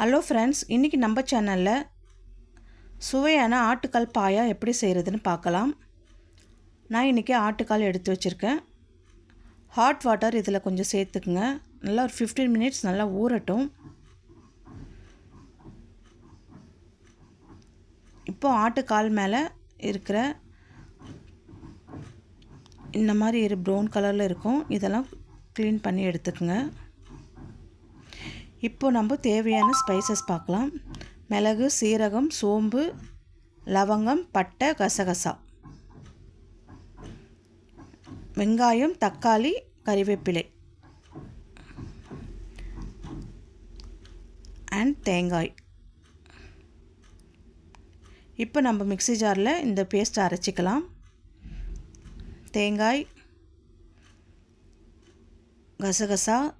Hello friends இன்றைக்கி நம்ம சேனலில் சுவையான ஆட்டுக்கால் பாயா எப்படி செய்கிறதுன்னு பார்க்கலாம். நான் இன்றைக்கி ஆட்டுக்கால் எடுத்து வச்சுருக்கேன். ஹாட் வாட்டர் இதில் கொஞ்சம் சேர்த்துக்குங்க. நல்லா ஒரு ஃபிஃப்டீன் மினிட்ஸ் நல்லா ஊறட்டும். இப்போ ஆட்டுக்கால் மேலே இருக்கிற இந்த மாதிரி ப்ரௌன் கலரில் இருக்கும். இதெல்லாம் க்ளீன் பண்ணி எடுத்துக்கோங்க. இப்போ நம்ம தேவையான ஸ்பைசஸ் பார்க்கலாம். மிளகு சீரகம் சோம்பு லவங்கம் பட்டை கசகசா. வெங்காயம் தக்காளி கறிவேப்பிலை. அண்ட் தேங்காய். இப்போ நம்ம மிக்ஸி ஜாரில் இந்த பேஸ்ட்டை அரைச்சிக்கலாம். தேங்காய் கசகசா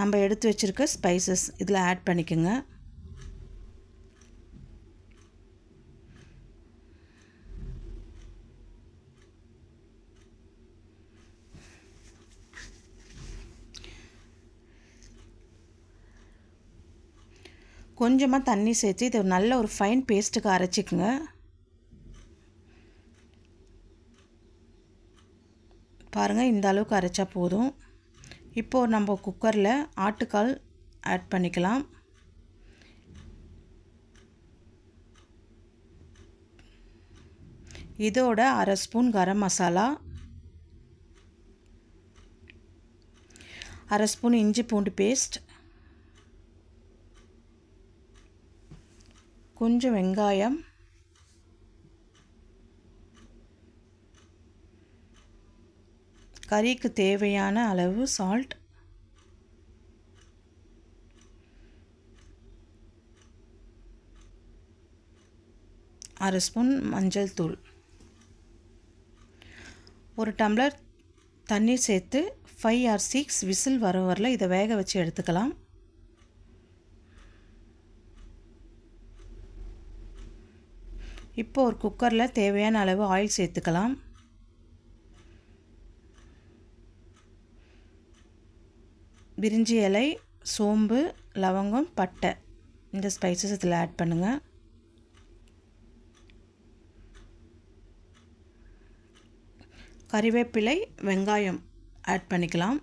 நம்ம எடுத்து வச்சுருக்க ஸ்பைசஸ் இதில் ஆட் பண்ணிக்கோங்க. கொஞ்சமாக தண்ணி சேர்த்து இதை நல்ல ஒரு ஃபைன் பேஸ்ட்டுக்கு அரைச்சிக்கோங்க. பாருங்கள் இந்த அளவுக்கு அரைச்சா போதும். இப்போது நம்ம குக்கரில் ஆட்டுக்கால் ஆட் பண்ணிக்கலாம். இதோட அரை ஸ்பூன் கரம் மசாலா. அரை ஸ்பூன் இஞ்சி பூண்டு பேஸ்ட் கொஞ்சம் வெங்காயம். கறிக்கு தேவையான அளவு சால்ட் அரை ஸ்பூன் மஞ்சள் தூள். ஒரு டம்ளர் தண்ணீர் சேர்த்து ஃபைவ் ஆர் சிக்ஸ் விசில் வர வரல இதை வேக வச்சு எடுத்துக்கலாம். இப்போ ஒரு குக்கரில் தேவையான அளவு ஆயில் சேர்த்துக்கலாம். பிரிஞ்சி இலை சோம்பு லவங்கம் பட்டை. இந்த ஸ்பைசஸ் இதில் ஆட் பண்ணுங்கள் கறிவேப்பிலை வெங்காயம் ஆட் பண்ணிக்கலாம்.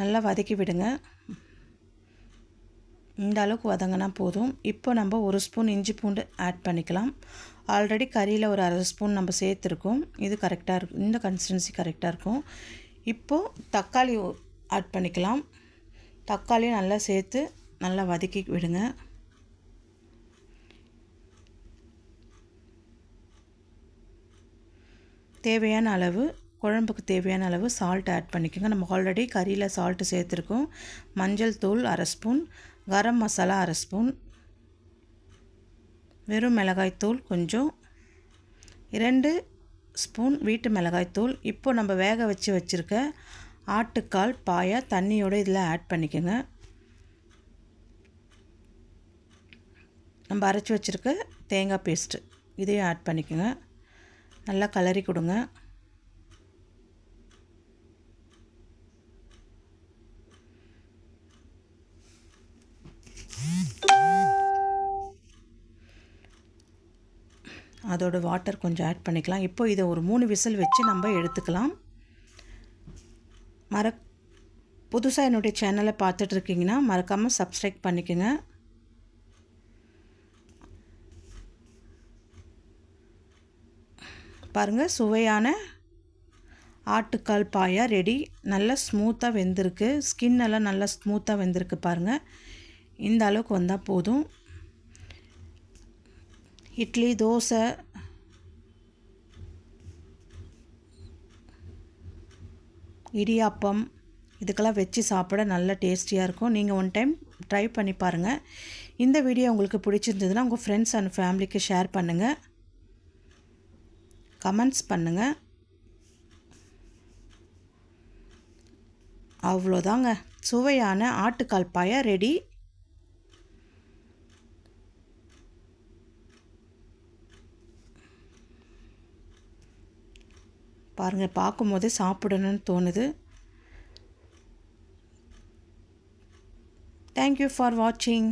நல்லா வதக்கி விடுங்க. இந்த அளவுக்கு வதங்கினா போதும். இப்போ நம்ம ஒரு ஸ்பூன் இஞ்சி பூண்டு ஆட் பண்ணிக்கலாம். ஆல்ரெடி கறியில் ஒரு அரை ஸ்பூன் நம்ம சேர்த்துருக்கோம். இது கரெக்டாக இருக்கும் இந்த கன்சிஸ்டன்சி கரெக்டாக இருக்கும். இப்போது தக்காளி ஆட் பண்ணிக்கலாம். தக்காளி நல்லா சேர்த்து நல்லா வதக்கி விடுங்க. தேவையான அளவு குழம்புக்கு தேவையான அளவு சால்ட் ஆட் பண்ணிக்கோங்க. நம்ம ஆல்ரெடி கறியில் சால்ட்டு சேர்த்துருக்கோம். மஞ்சள் தூள் அரை ஸ்பூன். கரம் மசாலா அரை ஸ்பூன். வெறும் மிளகாய்த்தூள் கொஞ்சம். இரண்டு ஸ்பூன் வீட்டு மிளகாய்த்தூள் இப்போ நம்ம வேக வச்சு வச்சுருக்க ஆட்டுக்கால் பாயா தண்ணியோடு இதில் ஆட் பண்ணிக்கோங்க. நம்ம அரைச்சி வச்சுருக்க தேங்காய் பேஸ்ட்டு இதையும் ஆட் பண்ணிக்கோங்க. நல்லா கலரி கொடுங்க. அதோட வாட்டர் கொஞ்சம் ஆட் பண்ணிக்கலாம். இப்போ இதை ஒரு மூணு விசில் வச்சு நம்ம எடுத்துக்கலாம். மற புதுசாக என்னுடைய சேனலை பார்த்துட்ருக்கீங்கன்னா மறக்காமல் சப்ஸ்கிரைப் பண்ணிக்கோங்க. பாருங்கள் சுவையான ஆட்டுக்கால் பாயா ரெடி நல்லா ஸ்மூத்தாக வெந்திருக்கு. ஸ்கின் எல்லாம் நல்லா ஸ்மூத்தாக வெந்திருக்கு பாருங்கள் இந்த அளவுக்கு வந்தால் போதும். இட்லி தோசை. இடியாப்பம். இதுக்கெல்லாம் வச்சு சாப்பிட நல்ல டேஸ்டியாக இருக்கும். நீங்கள் ஒன் டைம் ட்ரை பண்ணி பாருங்கள் இந்த வீடியோ உங்களுக்கு பிடிச்சிருந்ததுன்னா உங்கள் ஃப்ரெண்ட்ஸ் அண்ட் ஃபேமிலிக்கு ஷேர் பண்ணுங்கள் கமெண்ட்ஸ் பண்ணுங்கள் அவ்வளோதாங்க. சுவையான ஆட்டுக்கால் பாயா ரெடி பாருங்கள் பார்க்கும்போதே சாப்பிடணும்னு தோணுது. தேங்க்யூ ஃபார் வாட்சிங்